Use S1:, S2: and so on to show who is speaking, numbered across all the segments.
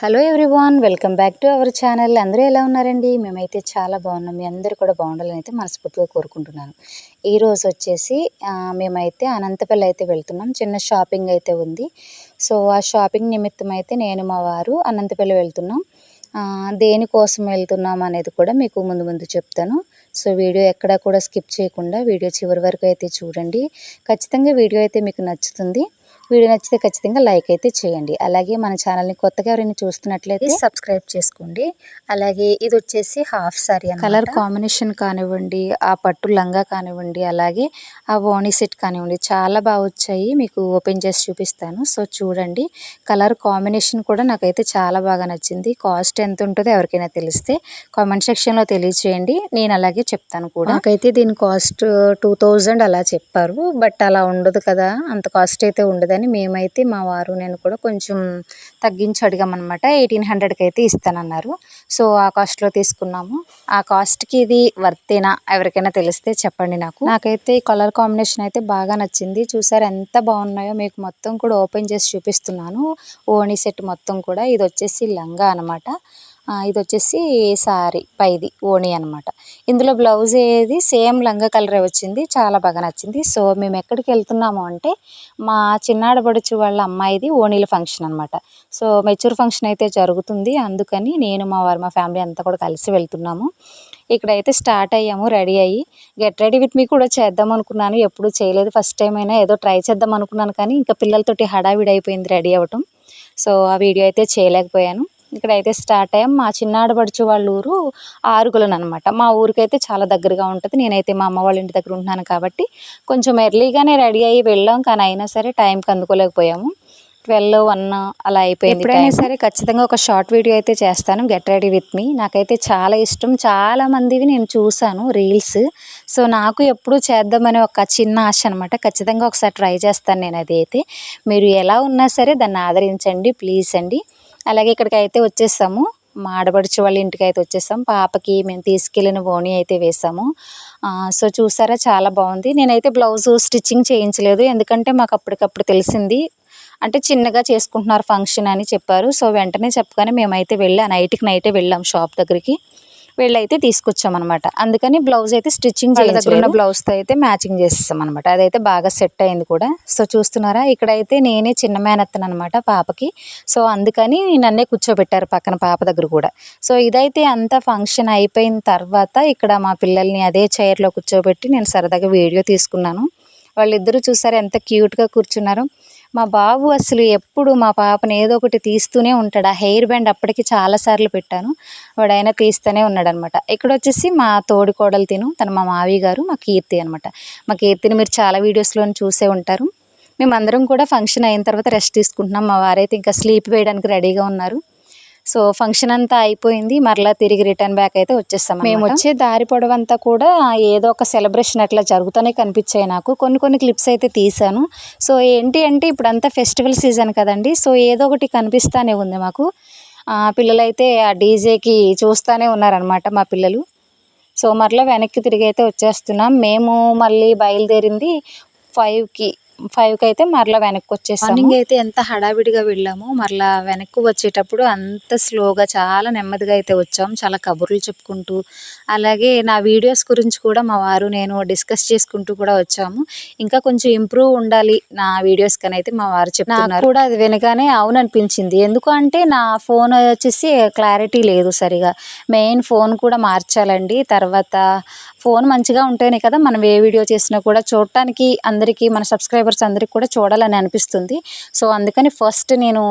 S1: Hello everyone welcome back to our channel. అందరూ ఎలా ఉన్నారండి? మేమైతే చాలా బాగున్నాం. మీ అందరూ కూడా బాగుండాలని అయితే మనస్ఫూర్తిగా కోరుకుంటున్నాను. ఈరోజు వచ్చేసి మేమైతే అనంతపల్లి అయితే వెళ్తున్నాం. చిన్న షాపింగ్ అయితే ఉంది. సో ఆ షాపింగ్ నిమిత్తం అయితే నేను మా వారు అనంతపల్లి వెళ్తున్నాం. దేనికోసం వెళ్తున్నాం అనేది కూడా మీకు ముందు ముందు చెప్తాను. సో వీడియో ఎక్కడా కూడా స్కిప్ చేయకుండా వీడియో చివరి వరకు అయితే చూడండి. ఖచ్చితంగా వీడియో అయితే మీకు నచ్చుతుంది. వీడియో నచ్చితే ఖచ్చితంగా లైక్ అయితే చేయండి. అలాగే మన ఛానల్ని కొత్తగా ఎవరైనా చూస్తున్నట్లయితే సబ్స్క్రైబ్ చేసుకోండి. అలాగే ఇది వచ్చేసి హాఫ్ సారీ కలర్ కాంబినేషన్ కానివ్వండి ఆ పట్టు లంగా కానివ్వండి అలాగే ఆ ఓణి సెట్ కానివ్వండి చాలా బాగా వచ్చాయి. మీకు ఓపెన్ చేసి చూపిస్తాను. సో చూడండి కలర్ కాంబినేషన్ కూడా నాకైతే చాలా బాగా నచ్చింది. కాస్ట్ ఎంత ఉంటుందో ఎవరికైనా తెలిస్తే కామెంట్ సెక్షన్లో తెలియచేయండి. నేను అలాగే చెప్తాను కూడా. నాకైతే దీని కాస్ట్ టూ థౌజండ్ అలా చెప్పారు. బట్ అలా ఉండదు కదా. అంత కాస్ట్ అయితే కానీ మేమైతే మా వారు నేను కూడా కొంచెం తగ్గించి అడిగామన్నమాట ఎయిటీన్ హండ్రెడ్కి అయితే ఇస్తానన్నారు. సో ఆ కాస్ట్లో తీసుకున్నాము. ఆ కాస్ట్కి ఇది వర్తేనా? ఎవరికైనా తెలిస్తే చెప్పండి నాకు. నాకైతే ఈ కలర్ కాంబినేషన్ అయితే బాగా నచ్చింది. చూసారు ఎంత బాగున్నాయో మీకు మొత్తం కూడా ఓపెన్ చేసి చూపిస్తున్నాను. ఓణి సెట్ మొత్తం కూడా. ఇది వచ్చేసి లంగా అనమాట ఇది వచ్చేసి సారీ పైది ఓణి అనమాట ఇందులో బ్లౌజ్ ఏది సేమ్ లంగా కలరే వచ్చింది చాలా బాగా నచ్చింది. సో మేము ఎక్కడికి వెళ్తున్నాము అంటే మా చిన్నాడబడుచు వాళ్ళ అమ్మాయిది ఓణీల ఫంక్షన్ అనమాట సో మెచ్యూర్ ఫంక్షన్ అయితే జరుగుతుంది అందుకని నేను మా వారు మా ఫ్యామిలీ అంతా కూడా కలిసి వెళ్తున్నాము. ఇక్కడైతే స్టార్ట్ అయ్యాము రెడీ అయ్యి. గెట్ రెడీ విత్ మీ కూడా చేద్దాం అనుకున్నాను ఎప్పుడు చేయలేదు. ఫస్ట్ టైం అయినా ఏదో ట్రై చేద్దాం అనుకున్నాను కానీ ఇంకా పిల్లలతోటి హడావిడి అయిపోయింది రెడీ అవ్వటం. సో ఆ వీడియో అయితే చేయలేకపోయాను. ఇక్కడైతే స్టార్ట్ అయ్యాం. మా చిన్నాడపడుచు వాళ్ళ ఊరు ఆరుగులను అనమాట మా ఊరికైతే చాలా దగ్గరగా ఉంటుంది. నేనైతే మా అమ్మ వాళ్ళ ఇంటి దగ్గర ఉంటున్నాను కాబట్టి కొంచెం ఎర్లీగానే రెడీ అయ్యి వెళ్ళాం. కానీ అయినా సరే టైంకి అందుకోలేకపోయాము. ట్వెల్వ్ వన్ అలా అయిపోయింది ఎప్పుడైనా సరే ఖచ్చితంగా ఒక షార్ట్ వీడియో అయితే చేస్తాను. గెట్ రెడీ విత్ మీ నాకైతే చాలా ఇష్టం. చాలా మందివి నేను చూశాను రీల్స్ సో నాకు ఎప్పుడు చేద్దామని ఒక చిన్న ఆశ అనమాట ఖచ్చితంగా ఒకసారి ట్రై చేస్తాను నేను అది అయితే మీరు ఎలా ఉన్నా సరే దాన్ని ఆదరించండి. ప్లీజ్ అండి. అలాగే ఇక్కడికి అయితే వచ్చేసాము మా ఆడపడుచు వాళ్ళ ఇంటికి అయితే వచ్చేసాం పాపకి మేము తీసుకెళ్ళిన ఓణి అయితే వేసాము. సో చూసారా చాలా బాగుంది. నేనైతే బ్లౌజ్ స్టిచ్చింగ్ చేయించలేదు. ఎందుకంటే మాకు అప్పటికప్పుడు తెలిసింది అంటే చిన్నగా చేసుకుంటున్నారు ఫంక్షన్ అని చెప్పారు. సో వెంటనే చెప్పగానే మేమైతే వెళ్ళాం నైట్కి నైటే వెళ్ళాం షాప్ దగ్గరికి. వెళ్ళి అయితే తీసుకొచ్చాం అనమాట అందుకని బ్లౌజ్ అయితే స్టిచ్చింగ్ దగ్గర ఉన్న బ్లౌజ్తో అయితే మ్యాచింగ్ చేసేసాం అనమాట అదైతే బాగా సెట్ అయింది కూడా. సో చూస్తున్నారా ఇక్కడైతే నేనే చిన్న మేనత్తను అనమాట పాపకి. సో అందుకని నన్నే కూర్చోబెట్టారు పక్కన పాప దగ్గర కూడా. సో ఇదైతే అంతా ఫంక్షన్ అయిపోయిన తర్వాత ఇక్కడ మా పిల్లల్ని అదే చైర్లో కూర్చోబెట్టి నేను సరదాగా వీడియో తీసుకున్నాను. వాళ్ళిద్దరూ చూసారు ఎంత క్యూట్గా కూర్చున్నారో. మా బాబు అసలు ఎప్పుడు మా పాపని ఏదో ఒకటి తీస్తూనే ఉంటాడు. ఆ హెయిర్ బ్యాండ్ అప్పటికి చాలాసార్లు పెట్టాను. వాడైనా తీస్తూనే ఉన్నాడు అనమాట ఇక్కడ వచ్చేసి మా తోడి కోడలు తిను. తను మా మావి గారు మా కీర్తి అనమాట. మా కీర్తిని మీరు చాలా వీడియోస్లో చూసే ఉంటారు. మేమందరం కూడా ఫంక్షన్ అయిన తర్వాత రెస్ట్ తీసుకుంటున్నాం. మా వారైతే ఇంకా స్లీప్ వేయడానికి రెడీగా ఉన్నారు. సో ఫంక్షన్ అంతా అయిపోయింది. మరలా తిరిగి రిటర్న్ బ్యాక్ అయితే వచ్చేస్తాం మేము వచ్చే దారి పొడవంతా కూడా ఏదో ఒక సెలబ్రేషన్ అట్లా జరుగుతూనే కనిపించాయి నాకు. కొన్ని కొన్ని క్లిప్స్ అయితే తీశాను. సో ఏంటి అంటే ఇప్పుడు అంతా ఫెస్టివల్ సీజన్ కదండి. సో ఏదో ఒకటి కనిపిస్తానే ఉంది మాకు. పిల్లలైతే ఆ డీజేకి చూస్తూనే ఉన్నారనమాట మా పిల్లలు. సో మరలా వెనక్కి తిరిగి అయితే వచ్చేస్తున్నాం. మేము మళ్ళీ బయలుదేరింది ఫైవ్కి ఫైవ్కి అయితే మరలా వెనక్కి వచ్చేసాము మార్నింగ్ అయితే ఎంత హడావిడిగా వెళ్ళాము మరలా వెనక్కి వచ్చేటప్పుడు అంత స్లోగా చాలా నెమ్మదిగా అయితే వచ్చాం. చాలా కబుర్లు చెప్పుకుంటూ అలాగే నా వీడియోస్ గురించి కూడా మా వారు నేను డిస్కస్ చేసుకుంటూ కూడా వచ్చాము. ఇంకా కొంచెం ఇంప్రూవ్ ఉండాలి నా వీడియోస్ కని అయితే మా వారు చెప్తున్నారు. కూడా అది వినగానే అవును అనిపించింది ఎందుకు అంటే నా ఫోన్ వచ్చేసి క్లారిటీ లేదు సరిగా. మెయిన్ ఫోన్ కూడా మార్చాలండి. తర్వాత ఫోన్ మంచిగా ఉంటేనే కదా మనం ఏ వీడియో చేసినా కూడా చూడటానికి అందరికీ మన సబ్స్క్రైబర్స్ అందరికీ కూడా చూడాలని అనిపిస్తుంది. సో అందుకని ఫస్ట్ నేను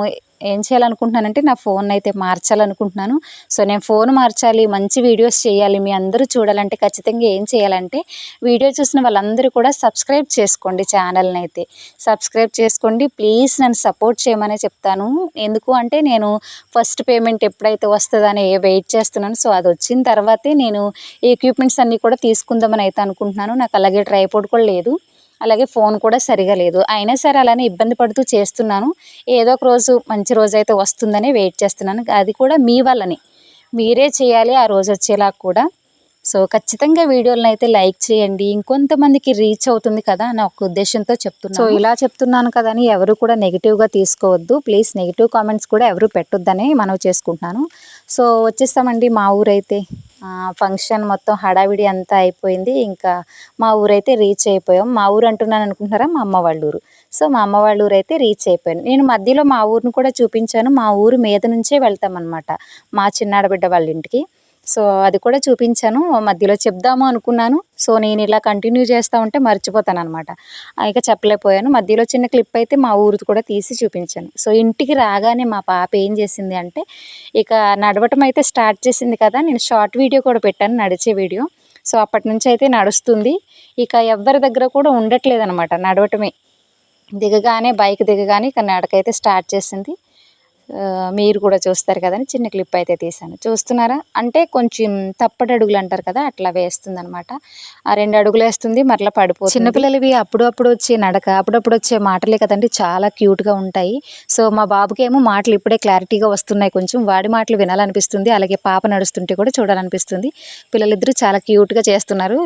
S1: ఏం చేయాలనుకుంటున్నానంటే నా ఫోన్ అయితే మార్చాలనుకుంటున్నాను. సో నేను ఫోన్ మార్చాలి మంచి వీడియోస్ చేయాలి మీ అందరూ చూడాలంటే ఖచ్చితంగా ఏం చేయాలంటే వీడియో చూసిన వాళ్ళందరూ కూడా సబ్స్క్రైబ్ చేసుకోండి ఛానల్ని అయితే సబ్స్క్రైబ్ చేసుకోండి ప్లీజ్ నన్ను సపోర్ట్ చేయమనే చెప్తాను. ఎందుకు అంటే నేను ఫస్ట్ పేమెంట్ ఎప్పుడైతే వస్తుందని వెయిట్ చేస్తున్నాను సో అది వచ్చిన తర్వాతే నేను ఎక్విప్మెంట్స్ అన్నీ కూడా తీసుకుందామని అయితే అనుకుంటున్నాను. నాకు అలాగే ట్రైపోర్డ్ కూడా లేదు. అలాగే ఫోన్ కూడా సరిగా లేదు. అయినా సరే అలానే ఇబ్బంది పడుతూ చేస్తున్నాను. ఏదో ఒక రోజు మంచి రోజు అయితే వస్తుందని వెయిట్ చేస్తున్నాను. అది కూడా మీ వల్లనే. మీరే చేయాలి ఆ రోజు వచ్చేలా కూడా. సో ఖచ్చితంగా వీడియోలను అయితే లైక్ చేయండి. ఇంకొంతమందికి రీచ్ అవుతుంది కదా నా ఒక ఉద్దేశంతో చెప్తున్నాను. సో ఇలా చెప్తున్నాను కదా అని ఎవరు కూడా నెగిటివ్గా తీసుకోవద్దు. ప్లీజ్ నెగిటివ్ కామెంట్స్ కూడా ఎవరు పెట్టొద్దని మనవి చేసుకుంటున్నాను. సో వచ్చేస్తామండి మా ఊరైతే. ఫంక్షన్ మొత్తం హడావిడి అంతా అయిపోయింది. ఇంకా మా ఊరైతే రీచ్ అయిపోయాం. మా ఊరు అంటున్నాను అనుకుంటున్నారా? మా అమ్మ వాళ్ళ ఊరు. సో మా అమ్మ వాళ్ళ ఊరు అయితే రీచ్ అయిపోయాను. నేను మధ్యలో మా ఊరిని కూడా చూపించాను. మా ఊరు మీద నుంచే వెళ్తాం అనమాట మా చిన్నాడబిడ్డ వాళ్ళ ఇంటికి. సో అది కూడా చూపించాను. మధ్యలో చెప్దాము అనుకున్నాను. సో నేను ఇలా కంటిన్యూ చేస్తూ ఉంటే మర్చిపోతాను అనమాట ఇక చెప్పలేకపోయాను. మధ్యలో చిన్న క్లిప్ అయితే మా ఊరిది కూడా తీసి చూపించాను. సో ఇంటికి రాగానే మా పాప ఏం చేసింది అంటే ఇక నడవటం అయితే స్టార్ట్ చేసింది కదా నేను షార్ట్ వీడియో కూడా పెట్టాను నడిచే వీడియో సో అప్పటి నుంచి అయితే నడుస్తుంది. ఇక ఎవరి దగ్గర కూడా ఉండట్లేదు అనమాట నడవటమే. దిగగానే బైక్ దిగగానే ఇక నడకైతే స్టార్ట్ చేసింది. మీరు కూడా చూస్తారు కదని చిన్న క్లిప్ అయితే తీసాను చూస్తున్నారా? అంటే కొంచెం తప్పటి అడుగులు అంటారు కదా అట్లా వేస్తుంది అనమాట ఆ రెండు అడుగులు వేస్తుంది మరలా పడిపో చిన్నపిల్లలవి అప్పుడు అప్పుడు వచ్చే నడక అప్పుడప్పుడు వచ్చే మాటలే కదండి చాలా క్యూట్గా ఉంటాయి. సో మా బాబుకి ఏమో మాటలు ఇప్పుడే క్లారిటీగా వస్తున్నాయి కొంచెం. వాడి మాటలు వినాలనిపిస్తుంది అలాగే పాప నడుస్తుంటే కూడా చూడాలనిపిస్తుంది. పిల్లలిద్దరూ చాలా క్యూట్గా చేస్తున్నారు.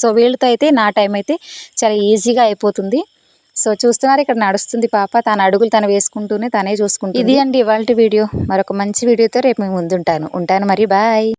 S1: సో వీళ్ళతో అయితే నా టైం అయితే చాలా ఈజీగా అయిపోతుంది. సో చూస్తున్నారు ఇక్కడ నడుస్తుంది పాప. తన అడుగులు తను వేసుకుంటూనే తనే చూసుకుంటుంది. ఇది అండి ఇవాళ వీడియో. మరొక మంచి వీడియోతో రేపు మేము ముందుంటాను. ఉంటాను మరి బాయ్.